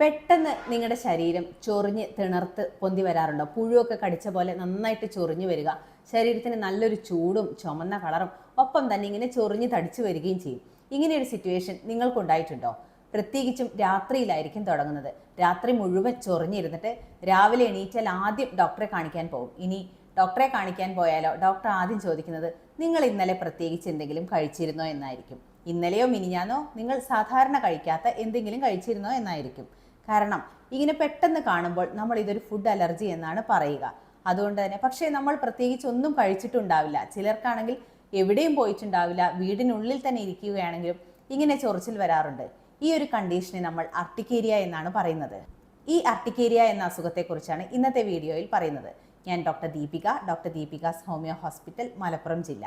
പെട്ടെന്ന് നിങ്ങളുടെ ശരീരം ചൊറിഞ്ഞ് തിണർത്ത് പൊന്തി വരാറുണ്ടോ? പുഴുവൊക്കെ കടിച്ച പോലെ നന്നായിട്ട് ചൊറിഞ്ഞു വരിക ശരീരത്തിന് നല്ലൊരു ചൂടും ചുമന്ന കളറും ഒപ്പം തന്നെ ഇങ്ങനെ ചൊറിഞ്ഞ് തടിച്ചു വരികയും ചെയ്യും. ഇങ്ങനെയൊരു സിറ്റുവേഷൻ നിങ്ങൾക്കുണ്ടായിട്ടുണ്ടോ? പ്രത്യേകിച്ചും രാത്രിയിലായിരിക്കും തുടങ്ങുന്നത്. രാത്രി മുഴുവൻ ചൊറിഞ്ഞിരുന്നിട്ട് രാവിലെ എണീറ്റാൽ ആദ്യം ഡോക്ടറെ കാണിക്കാൻ പോകും. ഇനി ഡോക്ടറെ കാണിക്കാൻ പോയാലോ? ഡോക്ടർ ആദ്യം ചോദിക്കുന്നത് നിങ്ങൾ ഇന്നലെ പ്രത്യേകിച്ച് എന്തെങ്കിലും കഴിച്ചിരുന്നോ? എന്നായിരിക്കും. ഇന്നലെയോ മിനിഞ്ഞാന്നോ നിങ്ങൾ സാധാരണ കഴിക്കാത്ത എന്തെങ്കിലും കഴിച്ചിരുന്നോ? എന്നായിരിക്കും. കാരണം ഇങ്ങനെ പെട്ടെന്ന് കാണുമ്പോൾ നമ്മൾ ഇതൊരു ഫുഡ് അലർജി എന്നാണ് പറയുക. അതുകൊണ്ട് തന്നെ പക്ഷേ നമ്മൾ പ്രത്യേകിച്ച് ഒന്നും കഴിച്ചിട്ടുണ്ടാവില്ല. ചിലർക്കാണെങ്കിൽ എവിടെയും പോയിട്ടുണ്ടാവില്ല. വീടിനുള്ളിൽ തന്നെ ഇരിക്കുകയാണെങ്കിലും ഇങ്ങനെ ചൊറിച്ചിൽ വരാറുണ്ട്. ഈ ഒരു കണ്ടീഷനെ നമ്മൾ അർട്ടിക്കേരിയ എന്നാണ് പറയുന്നത്. ഈ അർട്ടിക്കേരിയ എന്ന അസുഖത്തെക്കുറിച്ചാണ് ഇന്നത്തെ വീഡിയോയിൽ പറയുന്നത്. ഞാൻ doctor Deepika doctor Deepika's homoeo hospital Malappuram ജില്ല.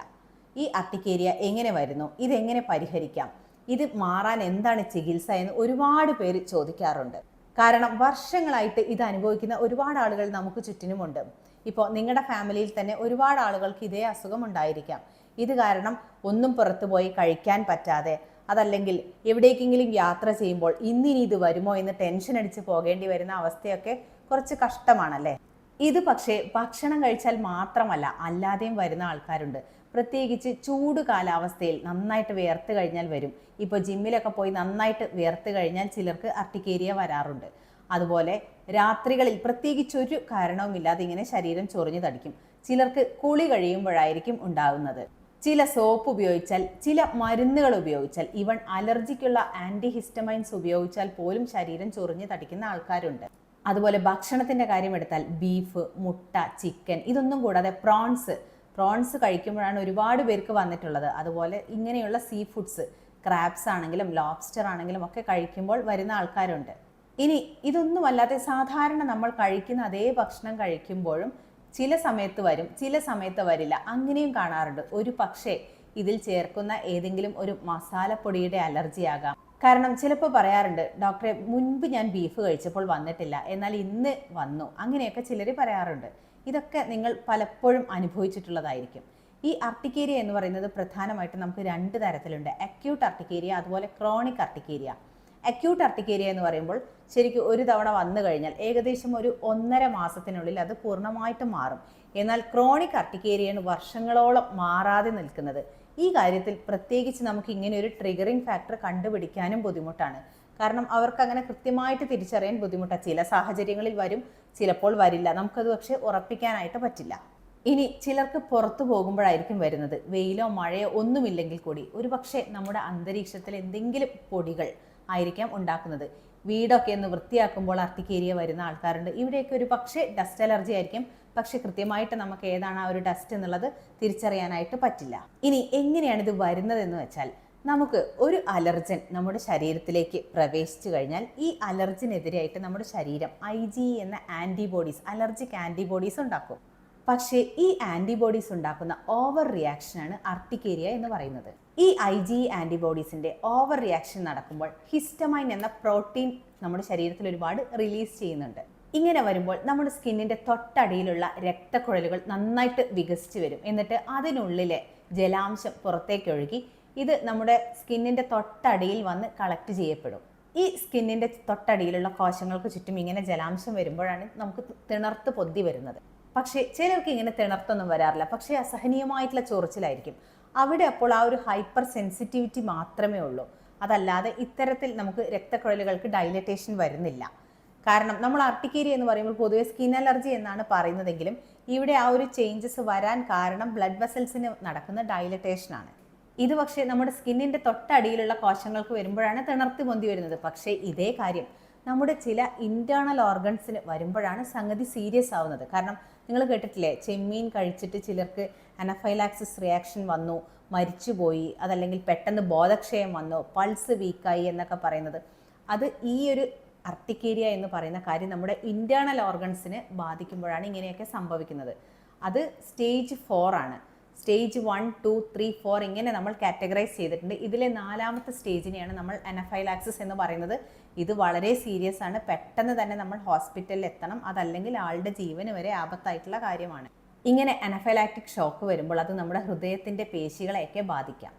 ഈ അർട്ടിക്കേരിയ എങ്ങനെ വരുന്നു? ഇതെങ്ങനെ പരിഹരിക്കാം? ഇത് മാറാൻ എന്താണ് ചികിത്സ എന്ന് ഒരുപാട് പേര് ചോദിക്കാറുണ്ട്. കാരണം വർഷങ്ങളായിട്ട് ഇത് അനുഭവിക്കുന്ന ഒരുപാട് ആളുകൾ നമുക്ക് ചുറ്റിനുമുണ്ട്. ഇപ്പോൾ നിങ്ങളുടെ ഫാമിലിയിൽ തന്നെ ഒരുപാട് ആളുകൾക്ക് ഇതേ അസുഖം ഉണ്ടായിരിക്കാം. ഇത് കാരണം ഒന്നും പുറത്തു പോയി കഴിക്കാൻ പറ്റാതെ അതല്ലെങ്കിൽ എവിടേക്കെങ്കിലും യാത്ര ചെയ്യുമ്പോൾ ഇന്നിനി ഇത് വരുമോ എന്ന് ടെൻഷൻ അടിച്ച് പോകേണ്ടി വരുന്ന അവസ്ഥയൊക്കെ കുറച്ച് കഷ്ടമാണല്ലേ? ഇത് പക്ഷേ ഭക്ഷണം കഴിച്ചാൽ മാത്രമല്ല അല്ലാതെയും വരുന്ന ആൾക്കാരുണ്ട്. പ്രത്യേകിച്ച് ചൂട് കാലാവസ്ഥയിൽ നന്നായിട്ട് വിയർത്ത് കഴിഞ്ഞാൽ വരും. ഇപ്പോൾ ജിമ്മിലൊക്കെ പോയി നന്നായിട്ട് വിയർത്ത് കഴിഞ്ഞാൽ ചിലർക്ക് അർട്ടിക്കേരിയ വരാറുണ്ട്. അതുപോലെ രാത്രികളിൽ പ്രത്യേകിച്ച് ഒരു കാരണവുമില്ലാതെ ഇങ്ങനെ ശരീരം ചൊറിഞ്ഞു തടിക്കും. ചിലർക്ക് കുളി കഴിയുമ്പോഴായിരിക്കും ഉണ്ടാകുന്നത് ചില സോപ്പ് ഉപയോഗിച്ചാൽ ചില മരുന്നുകൾ ഉപയോഗിച്ചാൽ ഇവൻ അലർജിക്കുള്ള ആന്റി ഹിസ്റ്റമൈൻസ് ഉപയോഗിച്ചാൽ പോലും ശരീരം ചൊറിഞ്ഞു തടിക്കുന്ന ആൾക്കാരുണ്ട്. അതുപോലെ ഭക്ഷണത്തിന്റെ കാര്യം എടുത്താൽ ബീഫ് മുട്ട ചിക്കൻ ഇതൊന്നും കൂടാതെ പ്രോൺസ് പ്രോൺസ് കഴിക്കുമ്പോഴാണ് ഒരുപാട് പേർക്ക് വന്നിട്ടുള്ളത്. അതുപോലെ ഇങ്ങനെയുള്ള സീ ഫുഡ്സ് ക്രാബ്സ് ആണെങ്കിലും ലോബ്സ്റ്റർ ആണെങ്കിലും ഒക്കെ കഴിക്കുമ്പോൾ വരുന്ന ആൾക്കാരുണ്ട്. ഇനി ഇതൊന്നും അല്ലാതെ സാധാരണ നമ്മൾ കഴിക്കുന്ന അതേ ഭക്ഷണം കഴിക്കുമ്പോഴും ചില സമയത്ത് വരും ചില സമയത്ത് വരില്ല. അങ്ങനെയും കാണാറുണ്ട്. ഒരു പക്ഷേ ഇതിൽ ചേർക്കുന്ന ഏതെങ്കിലും ഒരു മസാലപ്പൊടിയുടെ അലർജി ആകാം. കാരണം ചിലപ്പോൾ പറയാറുണ്ട് ഡോക്ടറെ മുൻപ് ഞാൻ ബീഫ് കഴിച്ചപ്പോൾ വന്നിട്ടില്ല. എന്നാൽ ഇന്ന് വന്നു. അങ്ങനെയൊക്കെ ചിലർ പറയാറുണ്ട്. ഇതൊക്കെ നിങ്ങൾ പലപ്പോഴും അനുഭവിച്ചിട്ടുള്ളതായിരിക്കും. ഈ അർട്ടിക്കേരിയ എന്ന് പറയുന്നത് പ്രധാനമായിട്ട് നമുക്ക് രണ്ട് തരത്തിലുണ്ട്. അക്യൂട്ട് അർട്ടിക്കേരിയ അതുപോലെ ക്രോണിക് അർട്ടിക്കേരിയ അക്യൂട്ട് അർട്ടിക്കേരിയ എന്ന് പറയുമ്പോൾ ശരിക്കും ഒരു തവണ വന്നു കഴിഞ്ഞാൽ ഏകദേശം ഒരു ഒന്നര മാസത്തിനുള്ളിൽ അത് പൂർണമായിട്ട് മാറും. എന്നാൽ ക്രോണിക് അർട്ടിക്കേരിയാണ് വർഷങ്ങളോളം മാറാതെ നിൽക്കുന്നത്. ഈ കാര്യത്തിൽ പ്രത്യേകിച്ച് നമുക്ക് ഇങ്ങനെ ഒരു ട്രിഗറിംഗ് ഫാക്ടർ കണ്ടുപിടിക്കാനും ബുദ്ധിമുട്ടാണ്. കാരണം അവർക്ക് അങ്ങനെ കൃത്യമായിട്ട് തിരിച്ചറിയാൻ ബുദ്ധിമുട്ടാണ്. ചില സാഹചര്യങ്ങളിൽ വരും ചിലപ്പോൾ വരില്ല. നമുക്കത് പക്ഷേ ഉറപ്പിക്കാനായിട്ട് പറ്റില്ല. ഇനി ചിലർക്ക് പുറത്തു പോകുമ്പോഴായിരിക്കും വരുന്നത്. വെയിലോ മഴയോ ഒന്നുമില്ലെങ്കിൽ കൂടി ഒരു പക്ഷേ നമ്മുടെ അന്തരീക്ഷത്തിൽ എന്തെങ്കിലും പൊടികൾ ആയിരിക്കാം ഉണ്ടാക്കുന്നത്. വീടൊക്കെ ഒന്ന് വൃത്തിയാക്കുമ്പോൾ അർത്തിക്കേരിയ വരുന്ന ആൾക്കാരുണ്ട്. ഇവിടെയൊക്കെ ഒരു പക്ഷേ ഡസ്റ്റ് അലർജി ആയിരിക്കും. പക്ഷെ കൃത്യമായിട്ട് നമുക്ക് ഏതാണ് ആ ഒരു ഡസ്റ്റ് എന്നുള്ളത് തിരിച്ചറിയാനായിട്ട് പറ്റില്ല. ഇനി എങ്ങനെയാണ് ഇത് വരുന്നതെന്ന് വെച്ചാൽ നമുക്ക് ഒരു അലർജൻ നമ്മുടെ ശരീരത്തിലേക്ക് പ്രവേശിച്ചു കഴിഞ്ഞാൽ ഈ അലർജിനെതിരായിട്ട് നമ്മുടെ ശരീരം ഐ ജി എന്ന ആന്റിബോഡീസ് അലർജിക് ആന്റിബോഡീസ് ഉണ്ടാക്കും. പക്ഷേ ഈ ആന്റിബോഡീസ് ഉണ്ടാക്കുന്ന ഓവർ റിയാക്ഷനാണ് അർട്ടിക്കേരിയ എന്ന് പറയുന്നത്. ഈ ഐ ജി ആന്റിബോഡീസിന്റെ ഓവർ റിയാക്ഷൻ നടക്കുമ്പോൾ ഹിസ്റ്റമൈൻ എന്ന പ്രോട്ടീൻ നമ്മുടെ ശരീരത്തിൽ ഒരുപാട് റിലീസ് ചെയ്യുന്നുണ്ട്. ഇങ്ങനെ വരുമ്പോൾ നമ്മുടെ സ്കിന്നിന്റെ തൊട്ടടിയിലുള്ള രക്തക്കുഴലുകൾ നന്നായിട്ട് വികസിച്ച് വരും. എന്നിട്ട് അതിനുള്ളിലെ ജലാംശം പുറത്തേക്ക് ഒഴുകി ഇത് നമ്മുടെ സ്കിന്നിന്റെ തൊട്ടടിയിൽ വന്ന് കളക്ട് ചെയ്യപ്പെടും. ഈ സ്കിന്നിന്റെ തൊട്ടടിയിലുള്ള കോശങ്ങൾക്ക് ചുറ്റും ഇങ്ങനെ ജലാംശം വരുമ്പോഴാണ് നമുക്ക് തിണർത്ത് പൊന്തി വരുന്നത്. പക്ഷേ ചിലർക്ക് ഇങ്ങനെ തിണർത്തൊന്നും വരാറില്ല. പക്ഷേ അസഹനീയമായിട്ടുള്ള ചൊറിച്ചിലായിരിക്കും. അവിടെ അപ്പോൾ ആ ഒരു ഹൈപ്പർ സെൻസിറ്റിവിറ്റി മാത്രമേ ഉള്ളൂ. അതല്ലാതെ ഇത്തരത്തിൽ നമുക്ക് രക്തക്കുഴലുകൾക്ക് ഡൈലറ്റേഷൻ വരുന്നില്ല. കാരണം നമ്മൾ അർട്ടിക്കേരിയ എന്ന് പറയുമ്പോൾ പൊതുവെ സ്കിൻ അലർജി എന്നാണ് പറയുന്നതെങ്കിലും ഇവിടെ ആ ഒരു ചേഞ്ചസ് വരാൻ കാരണം ബ്ലഡ് വെസൽസിന് നടക്കുന്ന ഡൈലറ്റേഷൻ ആണ്. ഇത് പക്ഷേ നമ്മുടെ സ്കിന്നിന്റെ തൊട്ടടിയിലുള്ള കോശങ്ങൾക്ക് വരുമ്പോഴാണ് തിണർത്തി പൊന്തി വരുന്നത്. പക്ഷേ ഇതേ കാര്യം നമ്മുടെ ചില ഇന്റേർണൽ ഓർഗൻസിന് വരുമ്പോഴാണ് സംഗതി സീരിയസ് ആവുന്നത്. കാരണം നിങ്ങൾ കേട്ടിട്ടില്ലേ? ചെമ്മീൻ കഴിച്ചിട്ട് ചിലർക്ക് അനഫൈലാക്സിസ് റിയാക്ഷൻ വന്നു മരിച്ചുപോയി അതല്ലെങ്കിൽ പെട്ടെന്ന് ബോധക്ഷയം വന്നു പൾസ് വീക്കായി എന്നൊക്കെ പറയുന്നത്. അത് ഈ ഒരു അർട്ടിക്കേരിയ എന്ന് പറയുന്ന കാര്യം നമ്മുടെ ഇന്റേർണൽ ഓർഗൻസിന് ബാധിക്കുമ്പോഴാണ് ഇങ്ങനെയൊക്കെ സംഭവിക്കുന്നത്. അത് സ്റ്റേജ് ഫോർ ആണ്. Stage one two three four ഇങ്ങനെ നമ്മൾ കാറ്റഗറൈസ് ചെയ്തിട്ടുണ്ട്. ഇതിലെ നാലാമത്തെ സ്റ്റേജിനെയാണ് നമ്മൾ അനഫൈലാക്സിസ് എന്ന് പറയുന്നത്. ഇത് വളരെ സീരിയസ് ആണ്. പെട്ടെന്ന് തന്നെ നമ്മൾ ഹോസ്പിറ്റലിൽ എത്തണം. അതല്ലെങ്കിൽ ആളുടെ ജീവന് വരെ ആപത്തായിട്ടുള്ള കാര്യമാണ്. ഇങ്ങനെ അനഫൈലാക്റ്റിക് ഷോക്ക് വരുമ്പോൾ അത് നമ്മുടെ ഹൃദയത്തിന്റെ പേശികളെയൊക്കെ ബാധിക്കാം.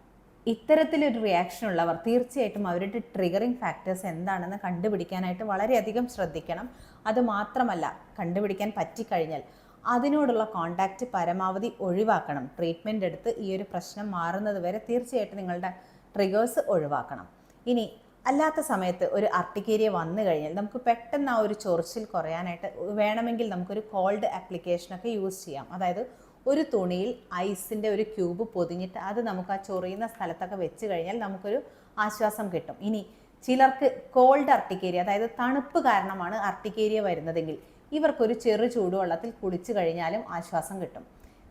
ഇത്തരത്തിലൊരു റിയാക്ഷൻ ഉള്ളവർ തീർച്ചയായിട്ടും അവരുടെ ട്രിഗറിങ് ഫാക്ടേഴ്സ് എന്താണെന്ന് കണ്ടുപിടിക്കാനായിട്ട് വളരെയധികം ശ്രദ്ധിക്കണം. അത് മാത്രമല്ല കണ്ടുപിടിക്കാൻ പറ്റിക്കഴിഞ്ഞാൽ അതിനോടുള്ള കോണ്ടാക്റ്റ് പരമാവധി ഒഴിവാക്കണം. ട്രീറ്റ്മെന്റ് എടുത്ത് ഈ ഒരു പ്രശ്നം മാറുന്നത് വരെ തീർച്ചയായിട്ടും നിങ്ങളുടെ ട്രിഗേഴ്സ് ഒഴിവാക്കണം. ഇനി അല്ലാത്ത സമയത്ത് ഒരു അർട്ടിക്കേരിയ വന്നു കഴിഞ്ഞാൽ നമുക്ക് പെട്ടെന്ന് ആ ഒരു ചൊറിച്ചിൽ കുറയാനായിട്ട് വേണമെങ്കിൽ നമുക്കൊരു കോൾഡ് ആപ്ലിക്കേഷനൊക്കെ യൂസ് ചെയ്യാം. അതായത് ഒരു തുണിയിൽ ഐസിന്റെ ഒരു ക്യൂബ് പൊതിഞ്ഞിട്ട് അത് നമുക്ക് ആ ചൊറിയുന്ന സ്ഥലത്തൊക്കെ വെച്ച് കഴിഞ്ഞാൽ നമുക്കൊരു ആശ്വാസം കിട്ടും. ഇനി ചിലർക്ക് കോൾഡ് അർട്ടിക്കേരിയ അതായത് തണുപ്പ് കാരണമാണ് അർട്ടിക്കേരിയ വരുന്നതെങ്കിൽ ഇവർക്കൊരു ചെറു ചൂടുവെള്ളത്തിൽ കുളിച്ചു കഴിഞ്ഞാലും ആശ്വാസം കിട്ടും.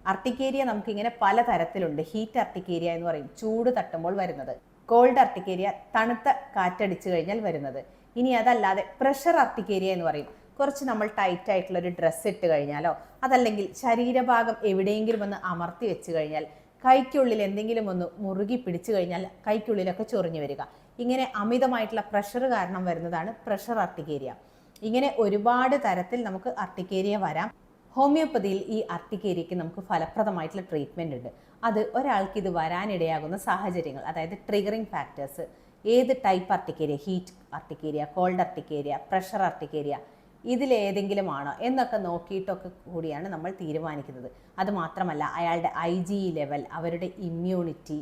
അർട്ടിക്കേരിയ നമുക്കിങ്ങനെ പല തരത്തിലുണ്ട് ഹീറ്റ് അർട്ടിക്കേരിയ എന്ന് പറയും. ചൂട് തട്ടുമ്പോൾ വരുന്നത്. കോൾഡ് അർട്ടിക്കേരിയ തണുത്ത കാറ്റടിച്ചു കഴിഞ്ഞാൽ വരുന്നത്. ഇനി അതല്ലാതെ പ്രഷർ അർട്ടിക്കേരിയ എന്ന് പറയും. കുറച്ച് നമ്മൾ ടൈറ്റ് ആയിട്ടുള്ള ഒരു ഡ്രസ്സ് ഇട്ട് കഴിഞ്ഞാലോ അതല്ലെങ്കിൽ ശരീരഭാഗം എവിടെയെങ്കിലും ഒന്ന് അമർത്തി വെച്ച് കഴിഞ്ഞാൽ കൈക്കുള്ളിൽ എന്തെങ്കിലും ഒന്ന് മുറുകി പിടിച്ചു കഴിഞ്ഞാൽ കൈക്കുള്ളിലൊക്കെ ചൊറിഞ്ഞു വരിക. ഇങ്ങനെ അമിതമായിട്ടുള്ള പ്രഷർ കാരണം വരുന്നതാണ് പ്രഷർ അർട്ടിക്കേരിയ ഇങ്ങനെ ഒരുപാട് തരത്തിൽ നമുക്ക് അർട്ടിക്കേരിയ വരാം. ഹോമിയോപ്പതിയിൽ ഈ അർട്ടിക്കേരിയയ്ക്ക് നമുക്ക് ഫലപ്രദമായിട്ടുള്ള ട്രീറ്റ്മെന്റ് ഉണ്ട്. അത് ഒരാൾക്ക് ഇത് വരാനിടയാകുന്ന സാഹചര്യങ്ങൾ അതായത് ട്രിഗറിങ് ഫാക്ടേഴ്സ് ഏത് type urticaria heat urticaria cold urticaria pressure urticaria ഇതിലേതെങ്കിലും ആണോ എന്നൊക്കെ നോക്കിയിട്ടൊക്കെ കൂടിയാണ് നമ്മൾ തീരുമാനിക്കുന്നത്. അതുമാത്രമല്ല അയാളുടെ ഐ ജി ലെവൽ അവരുടെ ഇമ്മ്യൂണിറ്റി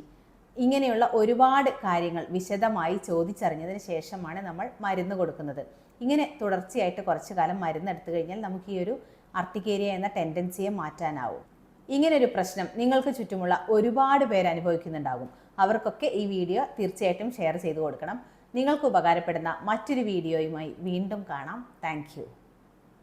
ഇങ്ങനെയുള്ള ഒരുപാട് കാര്യങ്ങൾ വിശദമായി ചോദിച്ചറിഞ്ഞതിന് ശേഷമാണ് നമ്മൾ മരുന്ന് കൊടുക്കുന്നത്. ഇങ്ങനെ തുടർച്ചയായിട്ട് കുറച്ചു കാലം മരുന്ന് എടുത്തു കഴിഞ്ഞാൽ നമുക്ക് ഈ ഒരു അർട്ടിക്കേരിയ എന്ന ടെൻഡൻസിയെ മാറ്റാനാവും. ഇങ്ങനൊരു പ്രശ്നം നിങ്ങൾക്ക് ചുറ്റുമുള്ള ഒരുപാട് പേര് അനുഭവിക്കുന്നുണ്ടാകും. അവർക്കൊക്കെ ഈ വീഡിയോ തീർച്ചയായിട്ടും ഷെയർ ചെയ്തു കൊടുക്കണം. നിങ്ങൾക്ക് ഉപകാരപ്പെടുന്ന മറ്റൊരു വീഡിയോയുമായി വീണ്ടും കാണാം. താങ്ക്